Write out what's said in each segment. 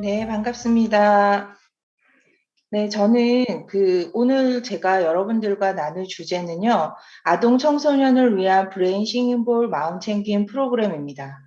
네, 반갑습니다. 네, 저는 그 오늘 제가 여러분들과 나눌 주제는요. 아동 청소년을 위한 브레인 싱잉볼 마음 챙김 프로그램입니다.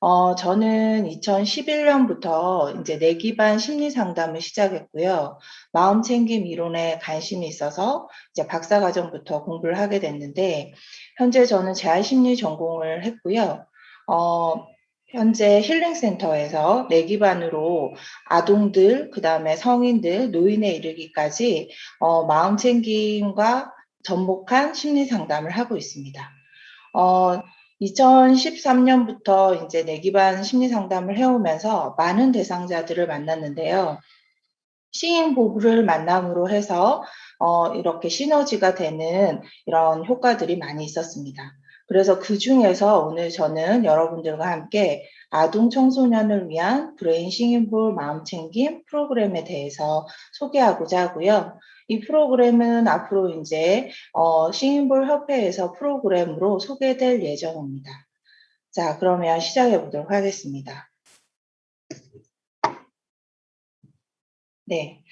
어, 저는 2011년부터 이제 뇌 기반 심리 상담을 시작했고요. 마음 챙김 이론에 관심이 있어서 이제 박사 과정부터 공부를 하게 됐는데 현재 저는 재활 심리 전공을 했고요. 어, 현재 힐링센터에서 뇌 기반으로 아동들, 그 다음에 성인들, 노인에 이르기까지 어, 마음 챙김과 접목한 심리 상담을 하고 있습니다. 어, 2013년부터 이제 뇌 기반 심리 상담을 해오면서 많은 대상자들을 만났는데요. 시인 보부를 만남으로 해서 어, 이렇게 시너지가 되는 이런 효과들이 많이 있었습니다. 그래서 그 중에서 오늘 저는 여러분들과 함께 아동 청소년을 위한 브레인 싱잉볼 마음챙김 프로그램에 대해서 소개하고자 하고요. 이 프로그램은 앞으로 이제 어, 싱잉볼 협회에서 프로그램으로 소개될 예정입니다. 자, 그러면 시작해 보도록 하겠습니다. 네.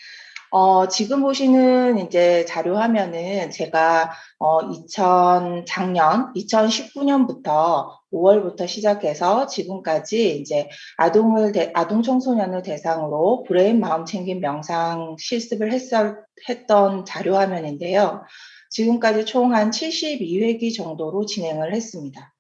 어, 지금 보시는 이제 자료 화면은 제가 어, 2000 작년 2019년부터 5월부터 시작해서 지금까지 이제 아동을 대, 아동 청소년을 대상으로 브레인 마음 챙김 명상 실습을 했었, 했던 자료 화면인데요. 지금까지 총 한 72회기 정도로 진행을 했습니다.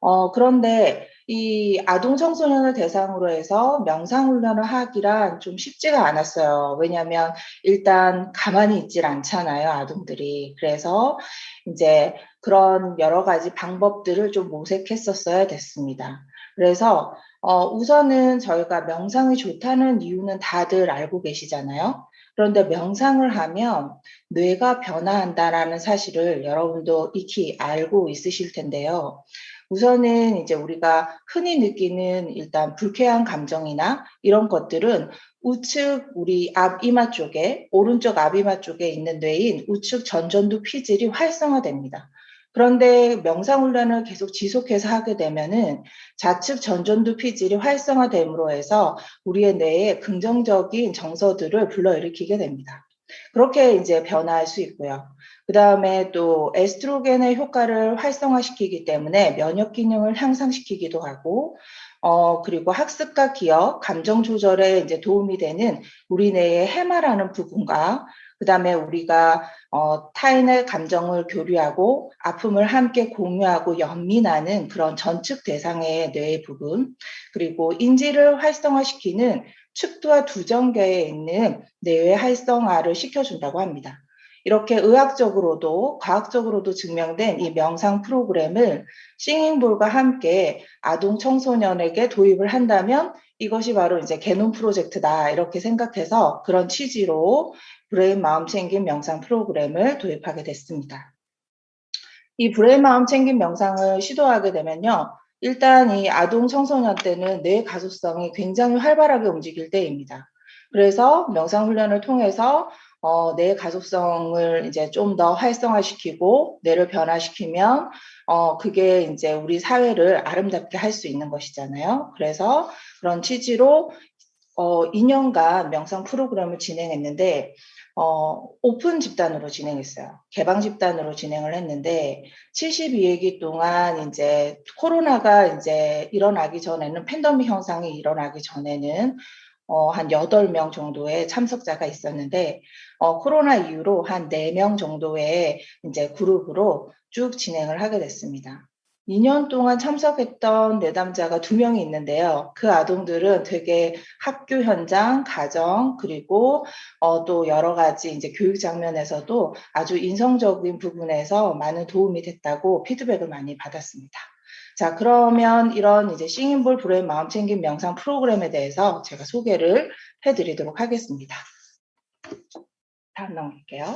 어, 그런데 이 아동 청소년을 대상으로 해서 명상 훈련을 하기란 좀 쉽지가 않았어요. 왜냐하면 일단 가만히 있질 않잖아요, 아동들이. 그래서 이제 그런 여러 가지 방법들을 좀 모색했었어야 됐습니다. 그래서 어, 우선은 저희가 명상이 좋다는 이유는 다들 알고 계시잖아요. 그런데 명상을 하면 뇌가 변화한다라는 사실을 여러분도 익히 알고 있으실 텐데요. 우선은 이제 우리가 흔히 느끼는 일단 불쾌한 감정이나 이런 것들은 우측 우리 앞 이마 쪽에 오른쪽 앞 이마 쪽에 있는 뇌인 우측 전전두 피질이 활성화됩니다. 그런데 명상 훈련을 계속 지속해서 하게 되면은 좌측 전전두 피질이 활성화됨으로 해서 우리의 뇌에 긍정적인 정서들을 불러일으키게 됩니다. 그렇게 이제 변화할 수 있고요. 그 다음에 또 에스트로겐의 효과를 활성화시키기 때문에 면역 기능을 향상시키기도 하고, 어, 그리고 학습과 기억, 감정 조절에 이제 도움이 되는 우리 뇌의 해마라는 부분과 그 다음에 우리가 어, 타인의 감정을 교류하고 아픔을 함께 공유하고 연민하는 그런 전측 대상의 뇌의 부분, 그리고 인지를 활성화시키는 축두와 두정계에 있는 뇌의 활성화를 시켜준다고 합니다. 이렇게 의학적으로도 과학적으로도 증명된 이 명상 프로그램을 싱잉볼과 함께 아동 청소년에게 도입을 한다면 이것이 바로 이제 개놈 프로젝트다 이렇게 생각해서 그런 취지로 브레인 마음 챙김 명상 프로그램을 도입하게 됐습니다. 이 브레인 마음 챙김 명상을 시도하게 되면요. 일단 이 아동 청소년 때는 뇌 가소성이 굉장히 활발하게 움직일 때입니다. 그래서 명상 훈련을 통해서 어, 뇌 가속성을 이제 좀 더 활성화시키고 뇌를 변화시키면 어, 그게 이제 우리 사회를 아름답게 할 수 있는 것이잖아요. 그래서 그런 취지로 어, 2년간 명상 프로그램을 진행했는데 어, 오픈 집단으로 진행했어요. 개방 집단으로 진행을 했는데 72회기 동안 이제 코로나가 이제 일어나기 전에는 팬더믹 현상이 일어나기 전에는 어, 한 8명 정도의 참석자가 있었는데, 어, 코로나 이후로 한 4명 정도의 이제 그룹으로 쭉 진행을 하게 됐습니다. 2년 동안 참석했던 내담자가 2명이 있는데요. 그 아동들은 되게 학교 현장, 가정, 그리고 어, 또 여러 가지 이제 교육 장면에서도 아주 인성적인 부분에서 많은 도움이 됐다고 피드백을 많이 받았습니다. 자, 그러면 이런 이제 싱잉볼 브레인 마음 챙김 명상 프로그램에 대해서 제가 소개를 해드리도록 하겠습니다. 다음 넘길게요.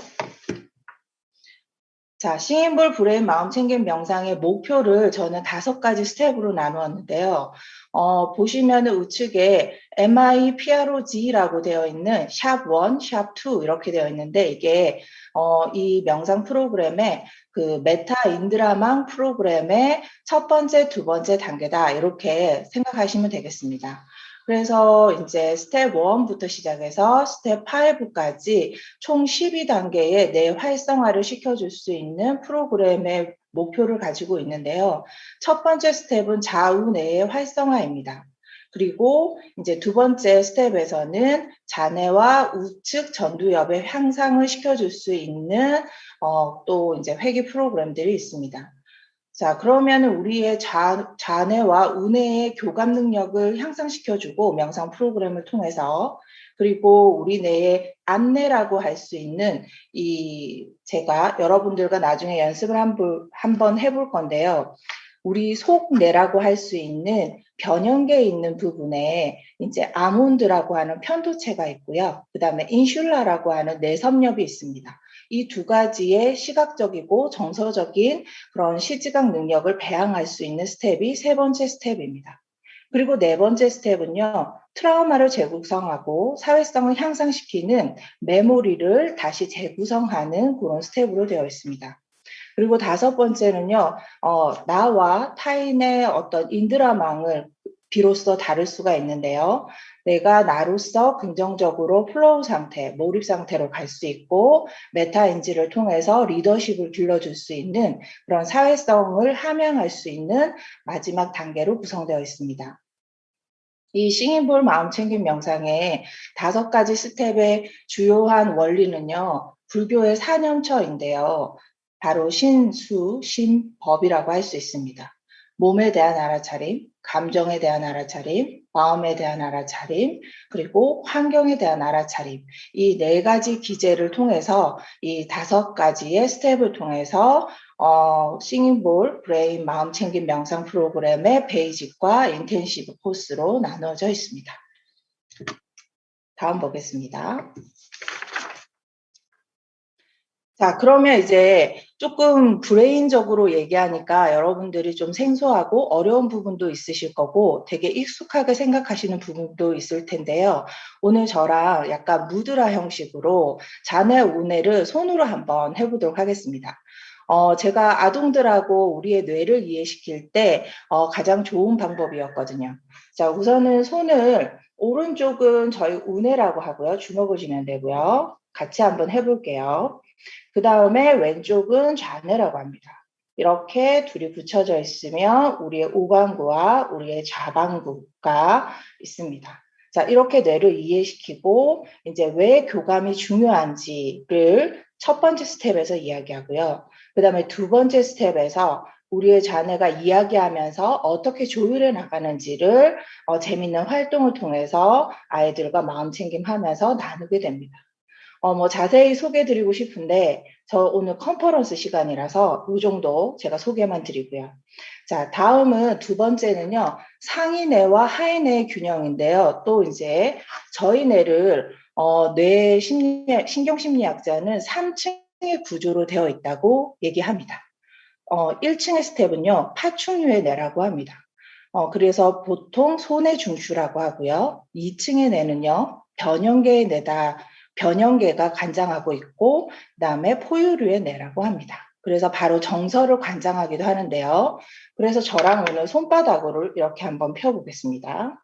자, 싱잉볼 브레인 마음 챙김 명상의 목표를 저는 다섯 가지 스텝으로 나누었는데요. 어, 보시면 우측에 MI PROG라고 되어 있는 샵 1, 샵 2 이렇게 되어 있는데 이게 어, 이 명상 프로그램의 그 메타 인드라망 프로그램의 첫 번째, 두 번째 단계다. 이렇게 생각하시면 되겠습니다. 그래서 이제 스텝 1부터 시작해서 스텝 5까지 총 12단계의 내 활성화를 시켜줄 수 있는 프로그램의 목표를 가지고 있는데요. 첫 번째 스텝은 좌우 내의 활성화입니다. 그리고 이제 두 번째 스텝에서는 자네와 우측 전두엽의 향상을 시켜줄 수 있는 어, 또 이제 회귀 프로그램들이 있습니다. 자, 그러면 우리의 자, 자뇌와 우뇌의 교감 능력을 향상시켜주고 명상 프로그램을 통해서 그리고 우리 뇌의 안내라고 할 수 있는 이 제가 여러분들과 나중에 연습을 한번 해볼 건데요. 우리 속내라고 할 수 있는 변형계에 있는 부분에 이제 아몬드라고 하는 편도체가 있고요. 그 다음에 인슐라라고 하는 내섬엽이 있습니다. 이 두 가지의 시각적이고 정서적인 그런 시지각 능력을 배양할 수 있는 스텝이 세 번째 스텝입니다. 그리고 네 번째 스텝은요, 트라우마를 재구성하고 사회성을 향상시키는 메모리를 다시 재구성하는 그런 스텝으로 되어 있습니다. 그리고 다섯 번째는요, 어, 나와 타인의 어떤 인드라망을 비로소 다를 수가 있는데요. 내가 나로서 긍정적으로 플로우 상태, 몰입 상태로 갈 수 있고 메타인지를 통해서 리더십을 길러줄 수 있는 그런 사회성을 함양할 수 있는 마지막 단계로 구성되어 있습니다. 이 싱인볼 마음챙김 명상의 다섯 가지 스텝의 주요한 원리는요, 불교의 사념처인데요. 바로 신수, 신법이라고 할 수 있습니다. 몸에 대한 알아차림, 감정에 대한 알아차림, 마음에 대한 알아차림, 그리고 환경에 대한 알아차림. 이 네 가지 기제를 통해서 이 다섯 가지의 스텝을 통해서 어, 싱잉볼 브레인 마음 챙김 명상 프로그램의 베이직과 인텐시브 코스로 나누어져 있습니다. 다음 보겠습니다. 자, 그러면 이제 조금 브레인적으로 얘기하니까 여러분들이 좀 생소하고 어려운 부분도 있으실 거고 되게 익숙하게 생각하시는 부분도 있을 텐데요. 오늘 저랑 약간 무드라 형식으로 자네 운해를 손으로 한번 해보도록 하겠습니다. 어, 제가 아동들하고 우리의 뇌를 이해시킬 때 어, 가장 좋은 방법이었거든요. 자, 우선은 손을 오른쪽은 저희 운해라고 하고요. 주먹을 쥐면 되고요. 같이 한번 해볼게요. 그 다음에 왼쪽은 좌뇌라고 합니다. 이렇게 둘이 붙여져 있으면 우리의 우방구와 우리의 좌방구가 있습니다. 자, 이렇게 뇌를 이해시키고 이제 왜 교감이 중요한지를 첫 번째 스텝에서 이야기하고요. 그 다음에 두 번째 스텝에서 우리의 자녀가 이야기하면서 어떻게 조율해 나가는지를 어, 재밌는 활동을 통해서 아이들과 마음챙김하면서 나누게 됩니다. 어, 뭐 자세히 소개해 드리고 싶은데 저 오늘 컨퍼런스 시간이라서 이 정도 제가 소개만 드리고요. 자, 다음은 두 번째는요. 상위뇌와 하위뇌의 균형인데요. 또 이제 저희 뇌를 어, 뇌 심리, 신경심리학자는 3층의 구조로 되어 있다고 얘기합니다. 어, 1층의 스텝은요. 파충류의 뇌라고 합니다. 어, 그래서 보통 손의 중추라고 하고요. 2층의 뇌는요. 변형계의 뇌다 변형계가 관장하고 있고 그다음에 포유류의 뇌라고 합니다. 그래서 바로 정서를 관장하기도 하는데요. 그래서 저랑 오늘 손바닥으로 이렇게 한번 펴보겠습니다.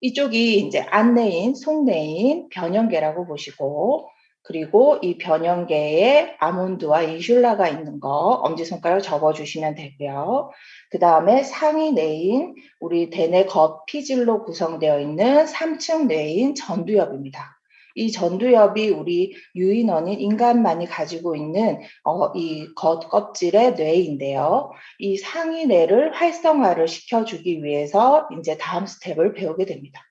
이쪽이 이제 안내인, 속내인, 변형계라고 보시고 그리고 이 변형계에 아몬드와 인슐라가 있는 거 엄지손가락 접어주시면 되고요. 그 다음에 상위 뇌인 우리 대뇌 겉피질로 구성되어 있는 3층 뇌인 전두엽입니다. 이 전두엽이 우리 유인원인 인간만이 가지고 있는 어, 이 겉껍질의 뇌인데요. 이 상위 뇌를 활성화를 시켜주기 위해서 이제 다음 스텝을 배우게 됩니다.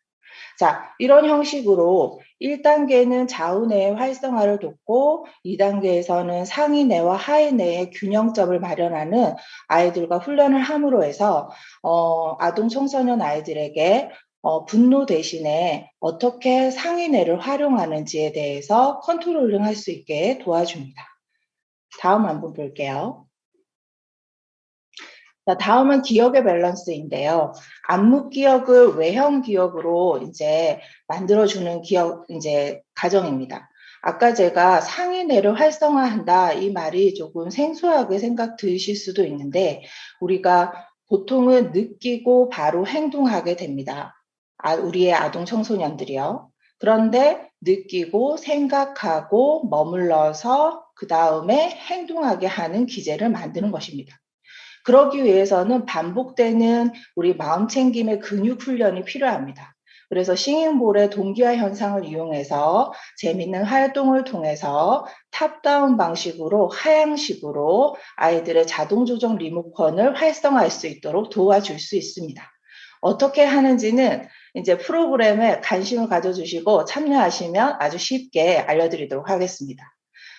자, 이런 형식으로 1단계는 좌우뇌의 활성화를 돕고 2단계에서는 상위뇌와 하위뇌의 균형점을 마련하는 아이들과 훈련을 함으로 해서 어, 아동 청소년 아이들에게 어, 분노 대신에 어떻게 상위뇌를 활용하는지에 대해서 컨트롤링 할 수 있게 도와줍니다. 다음 한번 볼게요. 다음은 기억의 밸런스인데요. 안무 기억을 외형 기억으로 이제 만들어주는 기억 이제 가정입니다. 아까 제가 상위뇌를 활성화한다 이 말이 조금 생소하게 생각 드실 수도 있는데 우리가 보통은 느끼고 바로 행동하게 됩니다. 아, 우리의 아동 청소년들이요. 그런데 느끼고 생각하고 머물러서 그 다음에 행동하게 하는 기제를 만드는 것입니다. 그러기 위해서는 반복되는 우리 마음 챙김의 근육 훈련이 필요합니다. 그래서 싱잉볼의 동기화 현상을 이용해서 재밌는 활동을 통해서 탑다운 방식으로 하향식으로 아이들의 자동 조정 리모컨을 활성화할 수 있도록 도와줄 수 있습니다. 어떻게 하는지는 이제 프로그램에 관심을 가져주시고 참여하시면 아주 쉽게 알려드리도록 하겠습니다.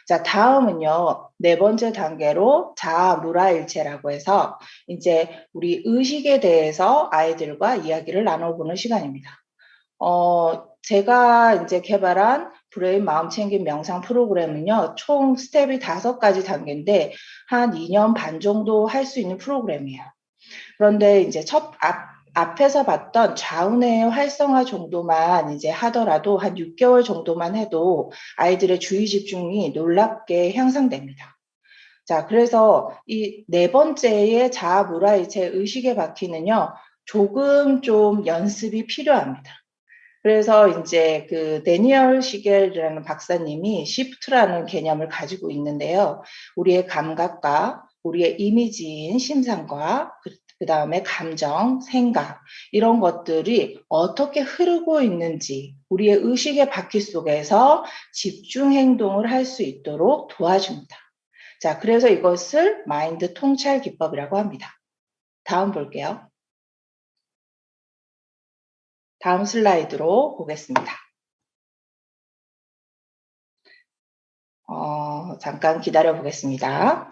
자, 다음은요, 네 번째 단계로 자아 무라일체라고 해서 이제 우리 의식에 대해서 아이들과 이야기를 나눠보는 시간입니다. 어, 제가 이제 개발한 브레인 마음 챙김 명상 프로그램은요, 총 스텝이 다섯 가지 단계인데, 한 2년 반 정도 할 수 있는 프로그램이에요. 그런데 이제 첫 앞, 앞에서 봤던 좌우뇌의 활성화 정도만 이제 하더라도 한 6개월 정도만 해도 아이들의 주의 집중이 놀랍게 향상됩니다. 자, 그래서 이 네 번째의 자아 무라이체 의식의 바퀴는요, 조금 좀 연습이 필요합니다. 그래서 이제 그 데니얼 시겔이라는 박사님이 시프트라는 개념을 가지고 있는데요. 우리의 감각과 우리의 이미지인 심상과 그, 그 다음에 감정, 생각 이런 것들이 어떻게 흐르고 있는지 우리의 의식의 바퀴 속에서 집중 행동을 할 수 있도록 도와줍니다. 자, 그래서 이것을 마인드 통찰 기법이라고 합니다. 다음 볼게요. 다음 슬라이드로 보겠습니다. 어, 잠깐 기다려 보겠습니다.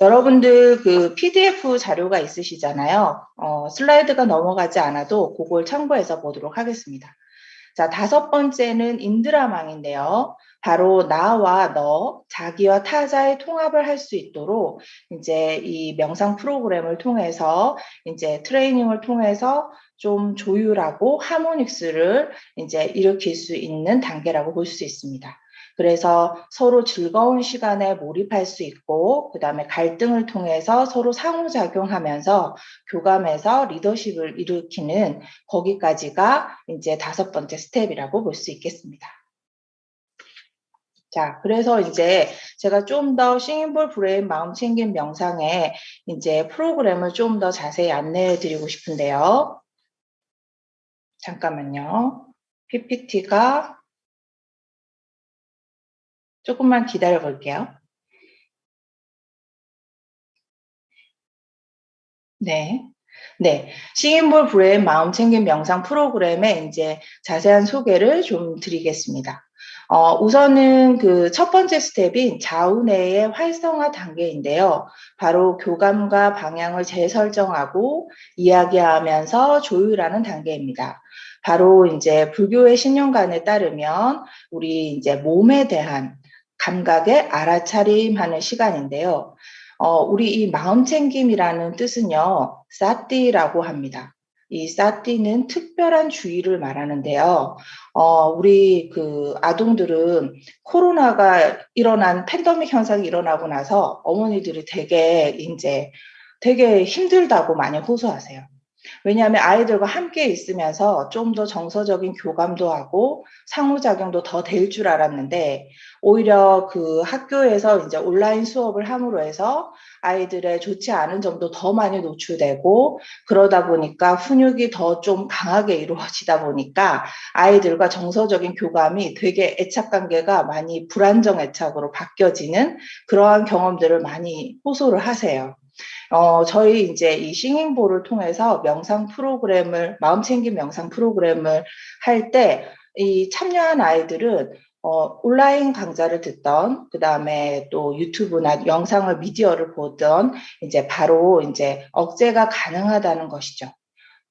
여러분들 그 PDF 자료가 있으시잖아요. 어, 슬라이드가 넘어가지 않아도 그걸 참고해서 보도록 하겠습니다. 자, 다섯 번째는 인드라망인데요. 바로 나와 너, 자기와 타자의 통합을 할 수 있도록 이제 이 명상 프로그램을 통해서 이제 트레이닝을 통해서 좀 조율하고 하모닉스를 이제 일으킬 수 있는 단계라고 볼 수 있습니다. 그래서 서로 즐거운 시간에 몰입할 수 있고, 그 다음에 갈등을 통해서 서로 상호작용하면서 교감해서 리더십을 일으키는 거기까지가 이제 다섯 번째 스텝이라고 볼 수 있겠습니다. 자, 그래서 이제 제가 좀 더 싱잉볼 브레인 마음 챙김 명상에 이제 프로그램을 좀 더 자세히 안내해 드리고 싶은데요. 잠깐만요. PPT가 조금만 기다려 볼게요. 네. 네. 싱잉볼 브레인 마음 챙김 명상 프로그램의 이제 자세한 소개를 좀 드리겠습니다. 어, 우선은 그 첫 번째 스텝인 좌우뇌의 활성화 단계인데요. 바로 교감과 방향을 재설정하고 이야기하면서 조율하는 단계입니다. 바로 이제 불교의 신념관에 따르면 우리 이제 몸에 대한 감각에 알아차림하는 시간인데요. 어, 우리 이 마음 챙김이라는 뜻은요, 사띠라고 합니다. 이 사띠는 특별한 주의를 말하는데요. 어, 우리 그 아동들은 코로나가 일어난 팬더믹 현상이 일어나고 나서 어머니들이 되게 이제 되게 힘들다고 많이 호소하세요. 왜냐하면 아이들과 함께 있으면서 좀 더 정서적인 교감도 하고 상호작용도 더 될 줄 알았는데 오히려 그 학교에서 이제 온라인 수업을 함으로 해서 아이들의 좋지 않은 점도 더 많이 노출되고 그러다 보니까 훈육이 더 좀 강하게 이루어지다 보니까 아이들과 정서적인 교감이 되게 애착 관계가 많이 불안정 애착으로 바뀌어지는 그러한 경험들을 많이 호소를 하세요. 어, 저희 이제 이 싱잉볼을 통해서 명상 프로그램을, 마음 챙김 명상 프로그램을 할 때, 이 참여한 아이들은 어, 온라인 강좌를 듣던, 그 다음에 또 유튜브나 영상을 미디어를 보던, 이제 바로 이제 억제가 가능하다는 것이죠.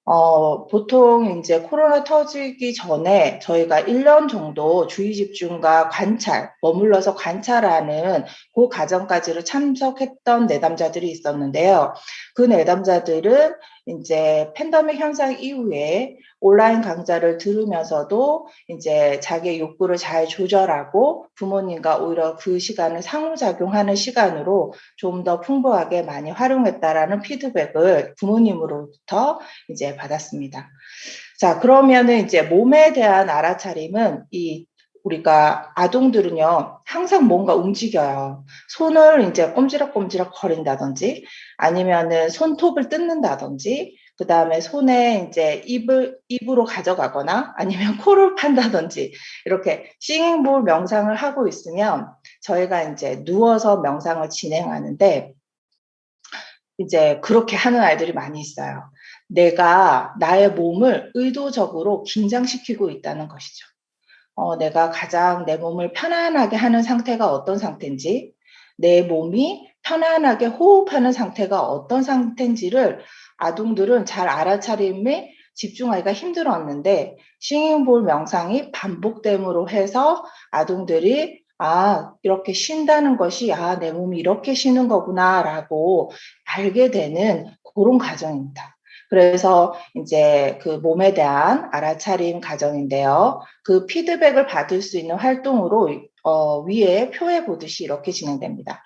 어, 보통 이제 코로나 터지기 전에 저희가 1년 정도 주의 집중과 관찰, 머물러서 관찰하는 그 과정까지를 참석했던 내담자들이 있었는데요. 그 내담자들은 이제 팬데믹 현상 이후에 온라인 강좌를 들으면서도 이제 자기의 욕구를 잘 조절하고 부모님과 오히려 그 시간을 상호작용하는 시간으로 좀 더 풍부하게 많이 활용했다라는 피드백을 부모님으로부터 이제 받았습니다. 자, 그러면은 이제 몸에 대한 알아차림은 이 우리가 아동들은요, 항상 뭔가 움직여요. 손을 이제 꼼지락꼼지락 거린다든지, 아니면은 손톱을 뜯는다든지, 그 다음에 손에 이제 입을, 입으로 가져가거나, 아니면 코를 판다든지, 이렇게 싱잉볼 명상을 하고 있으면, 저희가 이제 누워서 명상을 진행하는데, 이제 그렇게 하는 아이들이 많이 있어요. 내가 나의 몸을 의도적으로 긴장시키고 있다는 것이죠. 어, 내가 가장 내 몸을 편안하게 하는 상태가 어떤 상태인지, 내 몸이 편안하게 호흡하는 상태가 어떤 상태인지를 아동들은 잘 알아차림에 집중하기가 힘들었는데, 싱잉볼 명상이 반복됨으로 해서 아동들이 아, 이렇게 쉰다는 것이, 아, 내 몸이 이렇게 쉬는 거구나, 라고 알게 되는 그런 과정입니다. 그래서 이제 그 몸에 대한 알아차림 과정인데요. 그 피드백을 받을 수 있는 활동으로 어, 위에 표해 보듯이 이렇게 진행됩니다.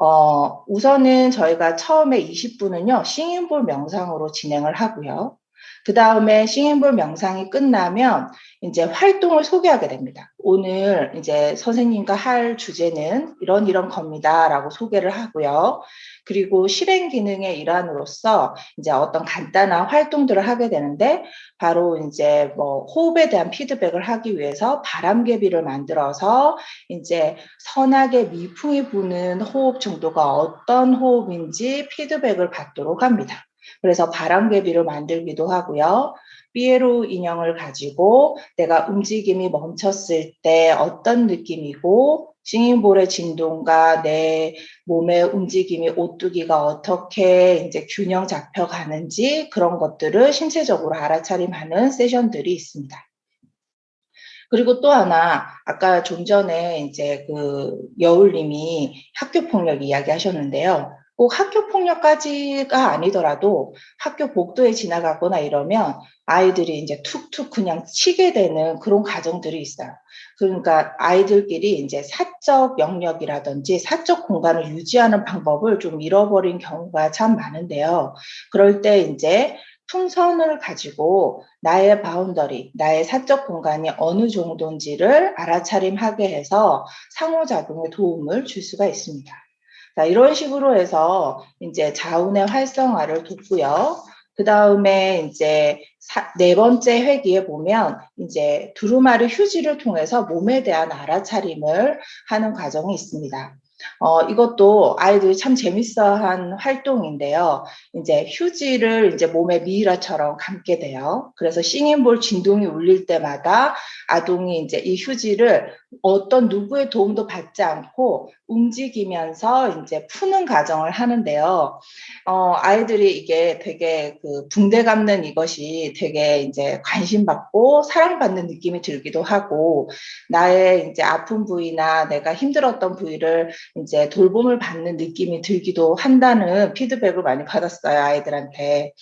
어, 우선은 저희가 처음에 20분은요, 싱잉볼 명상으로 진행을 하고요. 그 다음에 싱잉볼 명상이 끝나면 이제 활동을 소개하게 됩니다. 오늘 이제 선생님과 할 주제는 이런 이런 겁니다라고 소개를 하고요. 그리고 실행 기능의 일환으로서 이제 어떤 간단한 활동들을 하게 되는데 바로 이제 뭐 호흡에 대한 피드백을 하기 위해서 바람개비를 만들어서 이제 선하게 미풍이 부는 호흡 정도가 어떤 호흡인지 피드백을 받도록 합니다. 그래서 바람개비를 만들기도 하고요. 삐에로 인형을 가지고 내가 움직임이 멈췄을 때 어떤 느낌이고 싱잉볼의 진동과 내 몸의 움직임이 오뚜기가 어떻게 이제 균형 잡혀 가는지 그런 것들을 신체적으로 알아차림하는 세션들이 있습니다. 그리고 또 하나 아까 좀 전에 이제 그 여울님이 학교 폭력 이야기 하셨는데요. 꼭 학교 폭력까지가 아니더라도 학교 복도에 지나가거나 이러면 아이들이 이제 툭툭 그냥 치게 되는 그런 가정들이 있어요. 그러니까 아이들끼리 이제 사적 영역이라든지 사적 공간을 유지하는 방법을 좀 잃어버린 경우가 참 많은데요. 그럴 때 이제 풍선을 가지고 나의 바운더리, 나의 사적 공간이 어느 정도인지를 알아차림하게 해서 상호작용에 도움을 줄 수가 있습니다. 자, 이런 식으로 해서 이제 자운의 활성화를 돕고요. 그 다음에 이제 사, 네 번째 회기에 보면 이제 두루마리 휴지를 통해서 몸에 대한 알아차림을 하는 과정이 있습니다. 어, 이것도 아이들이 참 재밌어 한 활동인데요. 이제 휴지를 이제 몸에 미이라처럼 감게 돼요. 그래서 싱잉볼 진동이 울릴 때마다 아동이 이제 이 휴지를 어떤 누구의 도움도 받지 않고 움직이면서 이제 푸는 과정을 하는데요. 어, 아이들이 이게 되게 그 붕대 감는 이것이 되게 이제 관심받고 사랑받는 느낌이 들기도 하고 나의 이제 아픈 부위나 내가 힘들었던 부위를 이제 돌봄을 받는 느낌이 들기도 한다는 피드백을 많이 받았어요, 아이들한테.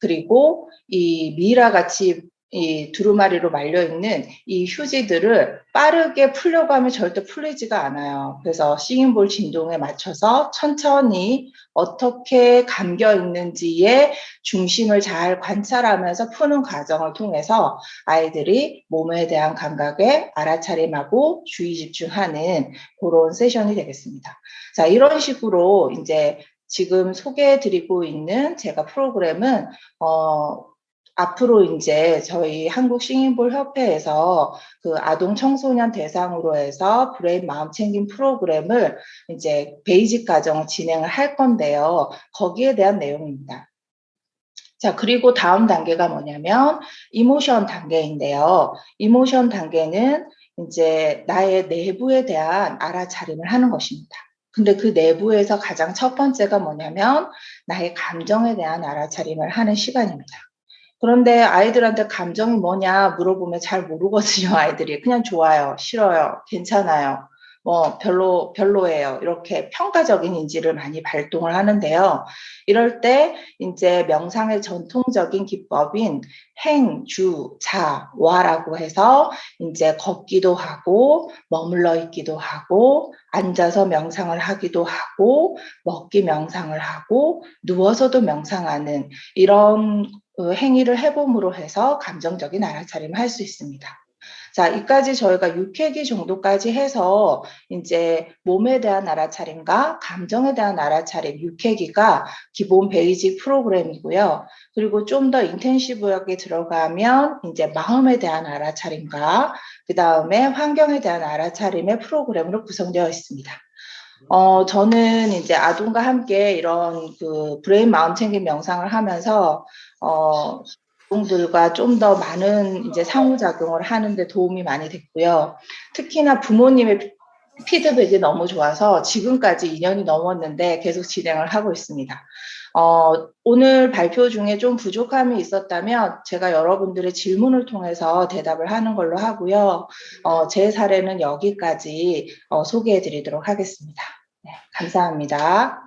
그리고 이 미라 같이 이 두루마리로 말려 있는 이 휴지들을 빠르게 풀려고 하면 절대 풀리지가 않아요. 그래서 싱잉볼 진동에 맞춰서 천천히 어떻게 감겨 있는지의 중심을 잘 관찰하면서 푸는 과정을 통해서 아이들이 몸에 대한 감각에 알아차림하고 주의 집중하는 그런 세션이 되겠습니다. 자, 이런 식으로 이제 지금 소개해 드리고 있는 제가 프로그램은 어 앞으로 이제 저희 한국 싱잉볼 협회에서 그 아동 청소년 대상으로 해서 브레인 마음 챙김 프로그램을 이제 베이직 과정을 진행을 할 건데요. 거기에 대한 내용입니다. 자, 그리고 다음 단계가 뭐냐면 이모션 단계인데요. 이모션 단계는 이제 나의 내부에 대한 알아차림을 하는 것입니다. 근데 그 내부에서 가장 첫 번째가 뭐냐면 나의 감정에 대한 알아차림을 하는 시간입니다. 그런데 아이들한테 감정이 뭐냐 물어보면 잘 모르거든요, 아이들이. 그냥 좋아요, 싫어요, 괜찮아요. 뭐 별로 별로예요. 이렇게 평가적인 인지를 많이 발동을 하는데요. 이럴 때 이제 명상의 전통적인 기법인 행, 주, 자, 와라고 해서 이제 걷기도 하고 머물러 있기도 하고 앉아서 명상을 하기도 하고 먹기 명상을 하고 누워서도 명상하는 이런 그 행위를 해봄으로 해서 감정적인 알아차림을 할 수 있습니다. 자, 이까지 저희가 6회기 정도까지 해서 이제 몸에 대한 알아차림과 감정에 대한 알아차림 6회기가 기본 베이직 프로그램이고요. 그리고 좀 더 인텐시브하게 들어가면 이제 마음에 대한 알아차림과 그 다음에 환경에 대한 알아차림의 프로그램으로 구성되어 있습니다. 어, 저는 이제 아동과 함께 이런 그 브레인 마음 챙김 명상을 하면서 어, 아동들과 좀 더 많은 이제 상호작용을 하는데 도움이 많이 됐고요. 특히나 부모님의 피드백이 너무 좋아서 지금까지 2년이 넘었는데 계속 진행을 하고 있습니다. 어, 오늘 발표 중에 좀 부족함이 있었다면 제가 여러분들의 질문을 통해서 대답을 하는 걸로 하고요. 어, 제 사례는 여기까지 어, 소개해 드리도록 하겠습니다. 네, 감사합니다.